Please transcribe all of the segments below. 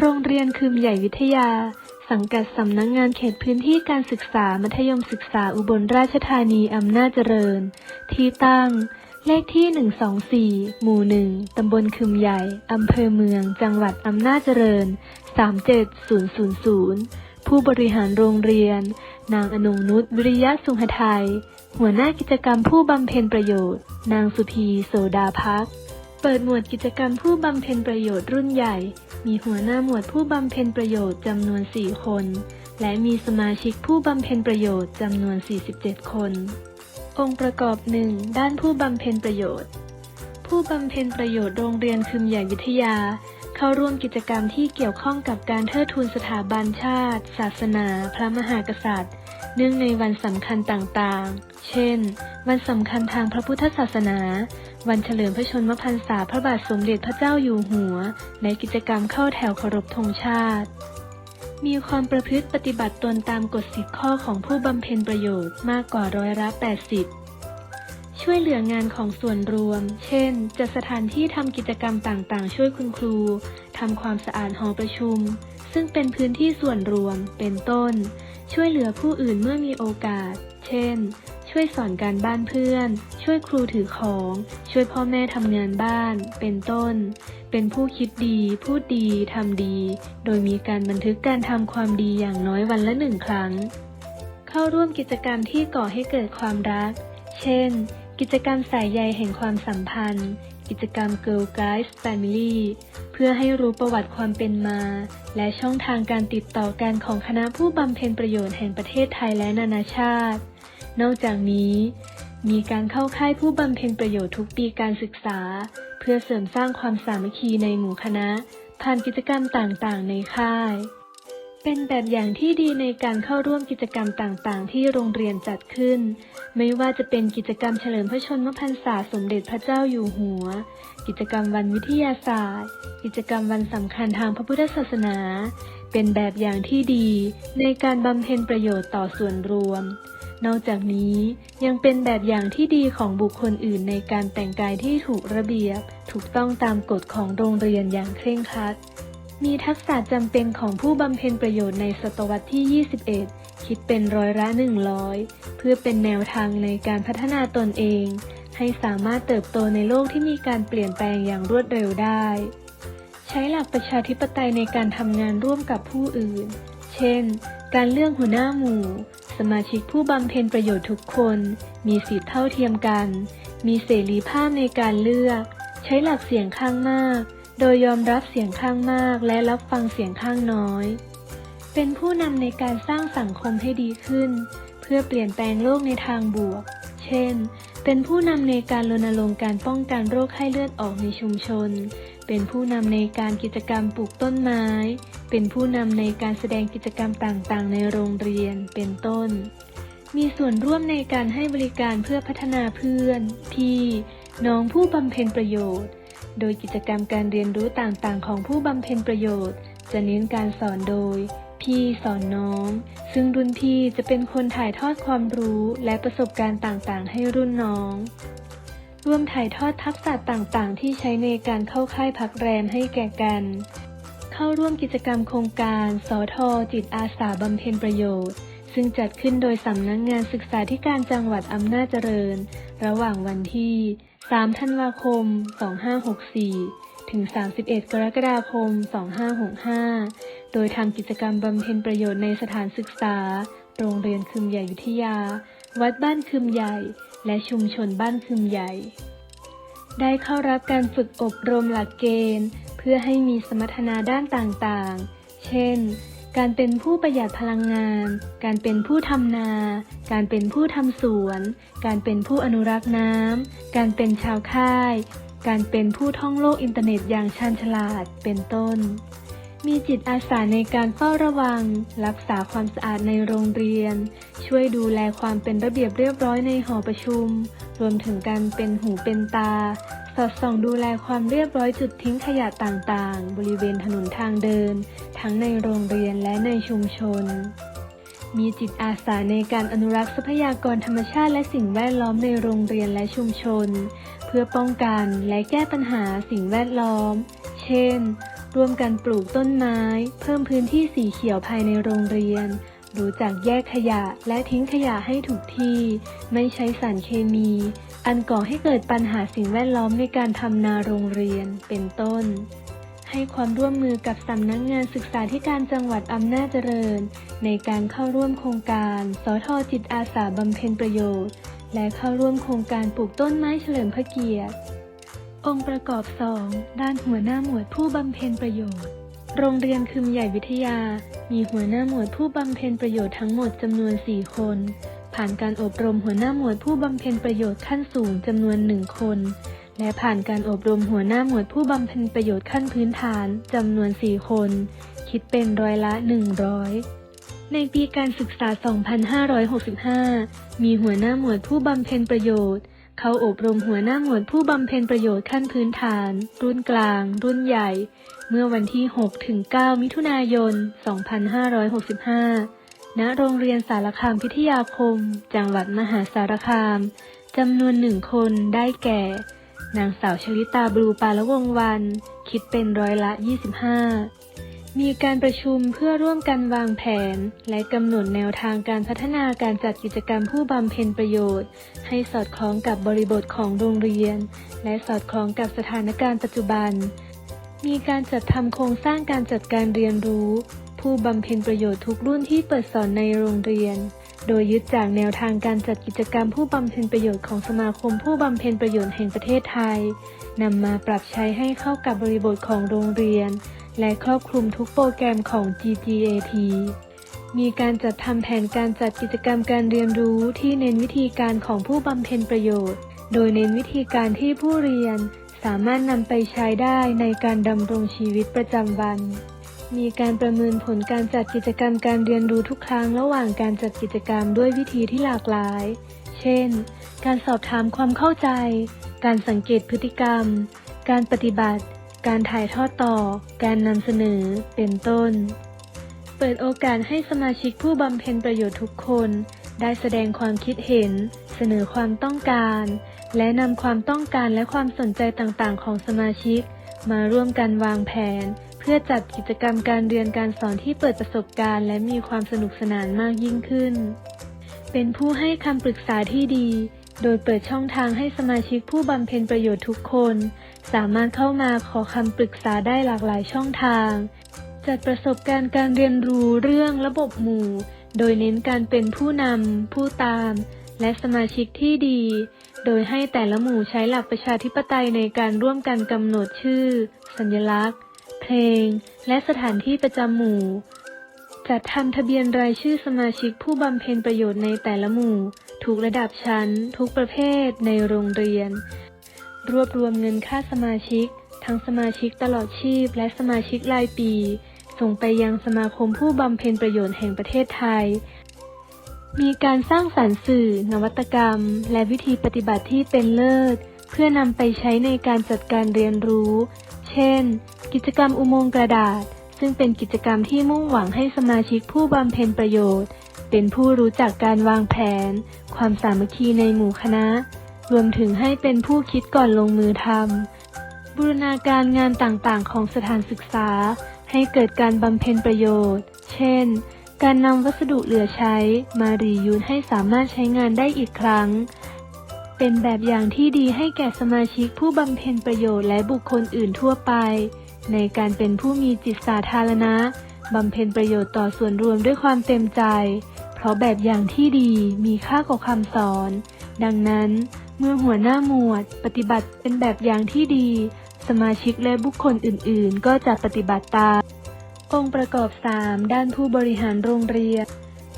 โรงเรียนคืมใหญ่วิทยา สังกัดสำนักงงานเขตพื้นที่การศึกษามัธยมศึกษาอุบลราชธานีอำนาจเจริญ ที่ตั้ง เลขที่ 124 หมู่1ตำบลคืมใหญ่ อำเภอเมือง จังหวัดอำนาจเจริญ 37000 ผู้บริหารโรงเรียน นางอนงนุชวิริยะสุงหไทย หัวหน้ากิจกรรมผู้บำเพ็ญประโยชน์ นางสุพีโสดาพัก ปิดหมวดกิจกรรมผู้บำเพ็ญประโยชน์รุ่นใหญ่ มีหัวหน้าหมวดผู้บำเพ็ญประโยชน์จำนวน 4 คน และมีสมาชิกผู้บำเพ็ญประโยชน์จำนวน 47 คน องค์ประกอบหนึ่งด้านผู้บำเพ็ญประโยชน์ ผู้บำเพ็ญประโยชน์โรงเรียนคืมใหญ่วิทยา เข้าร่วมกิจกรรมที่เกี่ยวข้องกับการเทิดทูนสถาบันชาติ ศาสนา พระมหากษัตริย์ เนื่องในวันสำคัญต่างๆ เช่น วันสำคัญทางพระพุทธศาสนา วันเฉลิมพระชนมพรรษาพระบาทสมเด็จพระเจ้าอยู่หัวและกิจกรรมเข้าแถวเคารพธงชาติ มีความประพฤติปฏิบัติตนตามกฎสิบข้อของผู้บำเพ็ญประโยชน์มากกว่าร้อยละ80 ช่วยเหลืองานของส่วนรวม เช่น จัดสถานที่ทำกิจกรรมต่างๆ ช่วยคุณครู ทำความสะอาดหอประชุม ซึ่งเป็นพื้นที่ส่วนรวม เป็นต้น ช่วยเหลือผู้อื่นเมื่อมีโอกาส เช่น ช่วยสอนการบ้านเพื่อน ช่วยครูถือของ ช่วยพ่อแม่ทำงานบ้าน เป็นต้น เป็นผู้คิดดี พูดดี ทำดี โดยมีการบันทึกการทำความดีอย่างน้อยวันละหนึ่งครั้ง เข้าร่วมกิจกรรมที่ก่อให้เกิดความรัก เช่น กิจกรรมสายใยแห่งความสัมพันธ์ กิจกรรม Girl Guides Family เพื่อให้รู้ประวัติความเป็นมา และช่องทางการติดต่อกันของคณะผู้บำเพ็ญประโยชน์แห่งประเทศไทยและนานาชาติ นอกจากนี้ มีการเข้าค่ายผู้บำเพ็ญประโยชน์ทุกปีการศึกษา เพื่อเสริมสร้างความสามัคคีในหมู่คณะ ผ่านกิจกรรมต่างๆ ในค่าย เป็นแบบอย่างที่ดีในการเข้าร่วมกิจกรรมต่างๆ ที่โรงเรียนจัดขึ้น ไม่ว่าจะเป็นกิจกรรมเฉลิมพระชนมพรรษาสมเด็จพระเจ้าอยู่หัว กิจกรรมวันวิทยาศาสตร์ กิจกรรมวันสำคัญทางพระพุทธศาสนา เป็นแบบอย่างที่ดีในการบำเพ็ญประโยชน์ต่อส่วนรวม นอกจากนี้ยังเป็นแบบอย่างที่ดีของบุคคลอื่นในการแต่งกายที่ถูกระเบียบ ถูกต้องตามกฎของโรงเรียนอย่างเคร่งครัด มีทักษะจำเป็นของผู้บำเพ็ญประโยชน์ในศตวรรษที่ 21 คิดเป็นร้อยละ 100 เพื่อเป็นแนวทางในการพัฒนาตนเอง ให้สามารถเติบโตในโลกที่มีการเปลี่ยนแปลงอย่างรวดเร็วได้ ใช้หลักประชาธิปไตยในการทำงานร่วมกับผู้อื่น เช่น การเลือกหัวหน้าหมู่ สมาชิกผู้บำเพ็ญประโยชน์ทุกคน มีสิทธิเท่าเทียมกัน มีเสรีภาพในการเลือก ใช้หลักเสียงข้างมาก โดยยอมรับเสียงข้างมากและรับฟังเสียงข้างน้อย เป็นผู้นำในการสร้างสังคมให้ดีขึ้น เพื่อเปลี่ยนแปลงโลกในทางบวก เช่น เป็นผู้นำในการรณรงค์การป้องกันโรคไข้เลือดออกในชุมชน เป็นผู้นำในการกิจกรรมปลูกต้นไม้ เป็นผู้นำในการแสดงกิจกรรมต่างๆ ในโรงเรียน เป็นต้น มีส่วนร่วมในการให้บริการเพื่อพัฒนาเพื่อน พี่ น้องผู้บำเพ็ญประโยชน์ โดยกิจกรรมการเรียนรู้ต่างๆ ของผู้บำเพ็ญประโยชน์ จะเน้นการสอนโดย พี่สอนน้อง ซึ่งรุ่นพี่จะเป็นคนถ่ายทอดความรู้และประสบการณ์ต่างๆ ให้รุ่นน้องร่วมถ่ายทอดทักษะต่างๆ ที่ใช้ในการเข้าค่ายพักแรมให้แก่กัน เข้าร่วมกิจกรรมโครงการสอทอจิตอาสาบำเพ็ญประโยชน์ ซึ่งจัดขึ้นโดยสำนักงงานศึกษาธิการจังหวัดอำนาจเจริญ ระหว่างวันที่ 3 ธันวาคม 2564 ถึง 31 กรกฎาคม 2565 โดยทำกิจกรรมบำเพ็ญประโยชน์ในสถานศึกษา โรงเรียนคืมใหญ่วิทยา วัดบ้านคืมใหญ่ และชุมชนบ้านคืมใหญ่ ได้เข้ารับการฝึกอบรมหลักเกณฑ์ เพื่อให้มีสมรรถนะด้านต่างๆ เช่น การเป็นผู้ประหยัดพลังงาน การเป็นผู้ทำนา การเป็นผู้ทำสวน การเป็นผู้อนุรักษ์น้ำ การเป็นชาวค่าย การเป็นผู้ท่องโลกอินเทอร์เน็ตอย่างชาญฉลาด เป็นต้น มีจิตอาสาในการเฝ้าระวัง รักษาความสะอาดในโรงเรียน ช่วยดูแลความเป็นระเบียบเรียบร้อยในหอประชุม รวมถึงการเป็นหูเป็นตา สอดส่องดูแลความเรียบร้อยจุดทิ้งขยะต่างๆ บริเวณถนนทางเดิน ทั้งในโรงเรียนและในชุมชน มีจิตอาสาในการอนุรักษ์ทรัพยากรธรรมชาติและสิ่งแวดล้อมในโรงเรียนและชุมชน เพื่อป้องกันและแก้ปัญหาสิ่งแวดล้อม เช่น ร่วมกันปลูกต้นไม้ เพิ่มพื้นที่สีเขียวภายในโรงเรียนรู้จักแยกขยะและทิ้งขยะให้ถูกที่ ไม่ใช้สารเคมี อันก่อให้เกิดปัญหาสิ่งแวดล้อมในการทำนาโรงเรียน เป็นต้น ให้ความร่วมมือกับสำนักงงานศึกษาธิการจังหวัดอำนาจเจริญ ในการเข้าร่วมโครงการ สทจิตอาสาบำเพ็ญประโยชน์ และเข้าร่วมโครงการปลูกต้นไม้เฉลิมพระเกียรติ องค์ประกอบ 2 ด้านหัวหน้าหมวดผู้บำเพ็ญประโยชน์ โรงเรียนคืมใหญ่วิทยา มีหัวหน้าหมวดผู้บำเพ็ญประโยชน์ทั้งหมดจำนวน 4 คน ผ่านการอบรมหัวหน้าหมวดผู้บำเพ็ญประโยชน์ขั้นสูงจำนวน1คน และผ่านการอบรมหัวหน้าหมวดผู้บำเพ็ญประโยชน์ขั้นพื้นฐานจำนวน4คน คิดเป็นร้อยละ 100 ในปีการศึกษา 2565 มีหัวหน้าหมวดผู้บำเพ็ญประโยชน์ เข้าอบรมหัวหน้าหมวดผู้บำเพ็ญประโยชน์ขั้นพื้นฐาน รุ่นกลาง รุ่นใหญ่ เมื่อวันที่ 6-9 มิถุนายน 2565 ณโรงเรียนสารคามพิทยาคม จังหวัดมหาสารคามจำนวนหนึ่งคนได้แก่ นางสาวชลิตาบลูปาละวงวัน คิดเป็นร้อยละ 25 มีการประชุมเพื่อร่วมกันวางแผน และกำหนดแนวทางการพัฒนาการจัดกิจกรรมผู้บำเพ็ญประโยชน์ ให้สอดคล้องกับบริบทของโรงเรียน และสอดคล้องกับสถานการณ์ปัจจุบัน มีการจัดทำโครงสร้างการจัดการเรียนรู้ ผู้บำเพ็ญประโยชน์ทุกรุ่นที่เปิดสอนในโรงเรียน โดยยึดจากแนวทางการจัดกิจกรรมผู้บำเพ็ญประโยชน์ของสมาคมผู้บำเพ็ญประโยชน์แห่งประเทศไทยนำมาปรับใช้ให้เข้ากับบริบทของโรงเรียน และครอบคลุมทุกโปรแกรมของ GGAP มีการจัดทำแผนการจัดกิจกรรมการเรียนรู้ที่เน้นวิธีการของผู้บำเพ็ญประโยชน์ โดยเน้นวิธีการที่ผู้เรียนสามารถนำไปใช้ได้ในการดำรงชีวิตประจำวัน มีการประเมินผลการจัดกิจกรรมการเรียนรู้ทุกครั้งระหว่างการจัดกิจกรรมด้วยวิธีที่หลากหลาย เช่น การสอบถามความเข้าใจ การสังเกตพฤติกรรม การปฏิบัติ การถ่ายทอดต่อ การนำเสนอ เป็นต้น เปิดโอกาสให้สมาชิกผู้บำเพ็ญประโยชน์ทุกคน ได้แสดงความคิดเห็น เสนอความต้องการ และนำความต้องการและความสนใจต่างๆ ของสมาชิก มาร่วมกันวางแผน พื่อจัดกิจกรรมการเรียนการสอนที่เปิดประสบการณ์ และมีความสนุกสนานมากยิ่งขึ้น เป็นผู้ให้คำปรึกษาที่ดี โดยเปิดช่องทางให้สมาชิกผู้บำเพ็ญประโยชน์ทุกคน สามารถเข้ามาขอคำปรึกษาได้หลากหลายช่องทาง จัดประสบการณ์การเรียนรู้เรื่องระบบหมู่ โดยเน้นการเป็นผู้นำผู้ตาม และสมาชิกที่ดี โดยให้แต่ละหมู่ใช้หลักประชาธิปไตยในการร่วมกันกำหนดชื่อ สัญลักษณ์ เพลง และสถานที่ประจำหมู่ จัดทำทะเบียนรายชื่อสมาชิกผู้บำเพ็ญประโยชน์ในแต่ละหมู่ทุกระดับชั้น ทุกประเภทในโรงเรียน รวบรวมเงินค่าสมาชิก ทั้งสมาชิกตลอดชีพ และสมาชิกรายปี ส่งไปยังสมาคมผู้บำเพ็ญประโยชน์แห่งประเทศไทยมีการสร้างสรรค์สื่อ นวัตกรรม และวิธีปฏิบัติที่เป็นเลิศ เพื่อนำไปใช้ในการจัดการเรียนรู้ เช่น กิจกรรมอุโมงค์กระดาษ ซึ่งเป็นกิจกรรมที่มุ่งหวังให้สมาชิกผู้บำเพ็ญประโยชน์ เป็นผู้รู้จักการวางแผน ความสามัคคีในหมู่คณะ รวมถึงให้เป็นผู้คิดก่อนลงมือทำบูรณาการงานต่างๆ ของสถานศึกษา ให้เกิดการบำเพ็ญประโยชน์ เช่น การนำวัสดุเหลือใช้มารียูสให้สามารถใช้งานได้อีกครั้งเป็นแบบอย่างที่ดีให้แก่สมาชิกผู้บำเพ็ญประโยชน์และบุคคลอื่นทั่วไป ในการเป็นผู้มีจิตสาธารณะบำเพ็ญประโยชน์ต่อส่วนรวมด้วยความเต็มใจ เพราะแบบอย่างที่ดีมีค่ากว่าคำสอน ดังนั้น เมื่อหัวหน้าหมวด ปฏิบัติเป็นแบบอย่างที่ดี สมาชิกและบุคคลอื่น ๆ ก็จะปฏิบัติตาม องค์ประกอบ 3 ด้านผู้บริหารโรงเรียน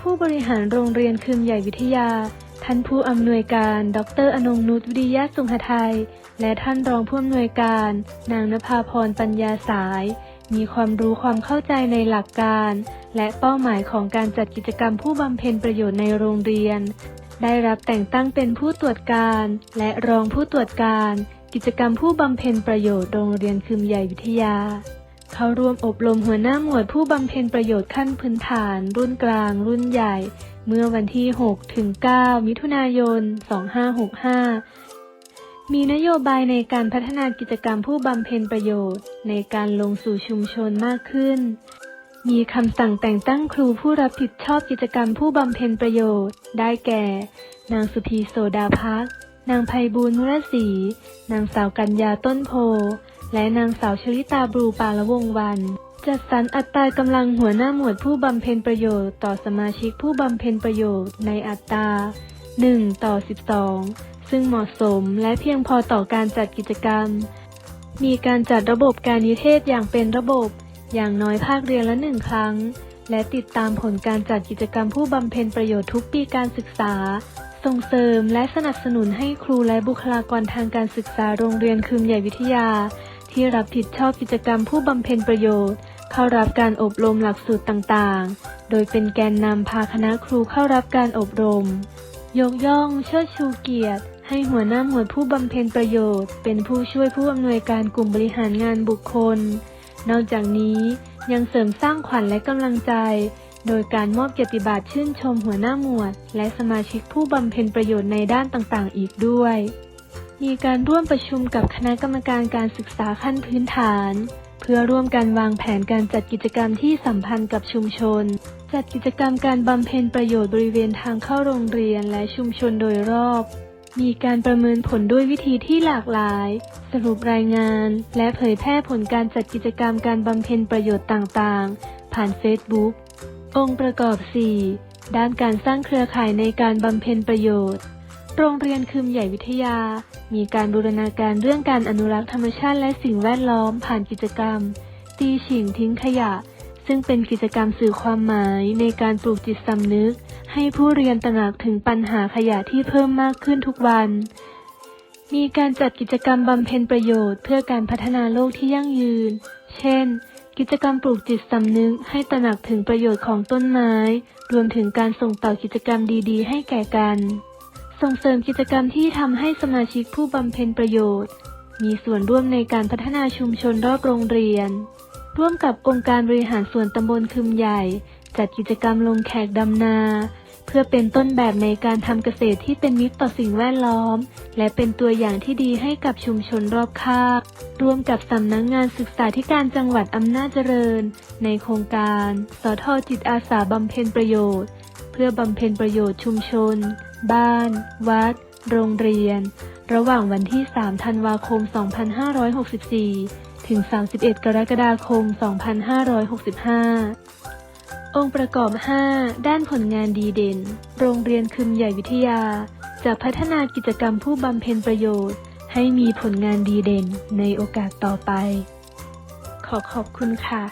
ผู้บริหารโรงเรียนคืมใหญ่วิทยา ท่านผู้อำนวยการ ดรอนงนุชวิริยะสุงหทัยและท่านรองผู้อำนวยการ นางนภาพรปัญญาสาย มีความรู้ความเข้าใจในหลักการ และเป้าหมายของการจัดกิจกรรมผู้บำเพ็ญประโยชน์ในโรงเรียน ได้รับแต่งตั้งเป็นผู้ตรวจการ และรองผู้ตรวจการ กิจกรรมผู้บำเพ็ญประโยชน์โรงเรียนคืมใหญ่วิทยา เข้าร่วมอบรมหัวหน้าหมวดผู้บำเพ็ญประโยชน์ขั้นพื้นฐาน รุ่นกลาง รุ่นใหญ่ เมื่อวันที่ 6 ถึง 9 มิถุนายน 2565 มีนโยบายในการพัฒนากิจกรรมผู้บำเพ็ญประโยชน์ ในการลงสู่ชุมชนมากขึ้น มีคำสั่งแต่งตั้งครูผู้รับผิดชอบกิจกรรมผู้บำเพ็ญประโยชน์ ได้แก่ นางสุธีโสดาพัก นางไพบูลมุรศรีนางสาวกัญญาต้นโพ และนางสาวชลิตาบูปาละวงวัน จัดสรรอัตรากำลังหัวหน้าหมวดผู้บำเพ็ญประโยชน์ต่อสมาชิกผู้บำเพ็ญประโยชน์ในอัตรา 1 ต่อ 12 ซึ่งเหมาะสมและเพียงพอต่อการจัดกิจกรรม มีการจัดระบบการนิเทศอย่างเป็นระบบ อย่างน้อยภาคเรียนละหนึ่งครั้ง และติดตามผลการจัดกิจกรรมผู้บำเพ็ญประโยชน์ทุกปีการศึกษา ส่งเสริมและสนับสนุนให้ครูและบุคลากรทางการศึกษาโรงเรียนคืมใหญ่วิทยา ที่รับผิดชอบกิจกรรมผู้บำเพ็ญประโยชน์ เข้ารับการอบรมหลักสูตรต่างๆ โดยเป็นแกนนำพาคณะครูเข้ารับการอบรม ยกย่องเชิดชูเกียรติให้หัวหน้าหมวดผู้บำเพ็ญประโยชน์ เป็นผู้ช่วยผู้อำนวยการกลุ่มบริหารงานบุคคล นอกจากนี้ ยังเสริมสร้างขวัญและกำลังใจ โดยการมอบเกียรติบัตรชื่นชมหัวหน้าหมวด และสมาชิกผู้บำเพ็ญประโยชน์ในด้านต่างๆ อีกด้วย มีการร่วมประชุมกับคณะกรรมการการศึกษาขั้นพื้นฐาน เพื่อร่วมกันวางแผนการจัดกิจกรรมที่สัมพันธ์กับชุมชน จัดกิจกรรมการบำเพ็ญประโยชน์บริเวณทางเข้าโรงเรียนและชุมชนโดยรอบ มีการประเมินผลด้วยวิธีที่หลากหลาย สรุปรายงาน และเผยแพร่ผลการจัดกิจกรรมการบำเพ็ญประโยชน์ต่างๆ ผ่านเฟซบุ๊กองค์ประกอบ 4 ด้านการสร้างเครือข่ายในการบำเพ็ญประโยชน์ โรงเรียนคืมใหญ่วิทยา มีการบูรณาการเรื่องการอนุรักษ์ธรรมชาติและสิ่งแวดล้อมผ่านกิจกรรม ตีฉิงทิ้งขยะ ซึ่งเป็นกิจกรรมสื่อความหมายในการปลูกจิตสำนึก ให้ผู้เรียนตระหนักถึงปัญหาขยะที่เพิ่มมากขึ้นทุกวัน มีการจัดกิจกรรมบำเพ็ญประโยชน์เพื่อการพัฒนาโลกที่ยั่งยืน เช่น กิจกรรมปลูกจิตสำนึกให้ตระหนักถึงประโยชน์ของต้นไม้ รวมถึงการส่งต่อกิจกรรมดีๆ ให้แก่กัน ส่งเสริมกิจกรรมที่ทำให้สมาชิกผู้บำเพ็ญประโยชน์ มีส่วนร่วมในการพัฒนาชุมชนรอบโรงเรียน ร่วมกับองค์การบริหารส่วนตำบลคึมใหญ่จัดกิจกรรมลงแขกดำนา เพื่อเป็นต้นแบบในการทำเกษตรที่เป็นมิตรต่อสิ่งแวดล้อม และเป็นตัวอย่างที่ดีให้กับชุมชนรอบข้างร่วมกับสำนักงงานศึกษาธิการจังหวัดอำนาจเจริญ ในโครงการสทจิตอาสาบำเพ็ญประโยชน์ เพื่อบำเพ็ญประโยชน์ชุมชน บ้าน วัด โรงเรียน ระหว่างวันที่ 3 ธันวาคม 2564 ถึง 31 กรกฎาคม 2565 องค์ประกอบ 5 ด้านผลงานดีเด่น โรงเรียนคึมใหญ่วิทยา จะพัฒนากิจกรรมผู้บำเพ็ญประโยชน์ ให้มีผลงานดีเด่นในโอกาสต่อไป ขอขอบคุณค่ะ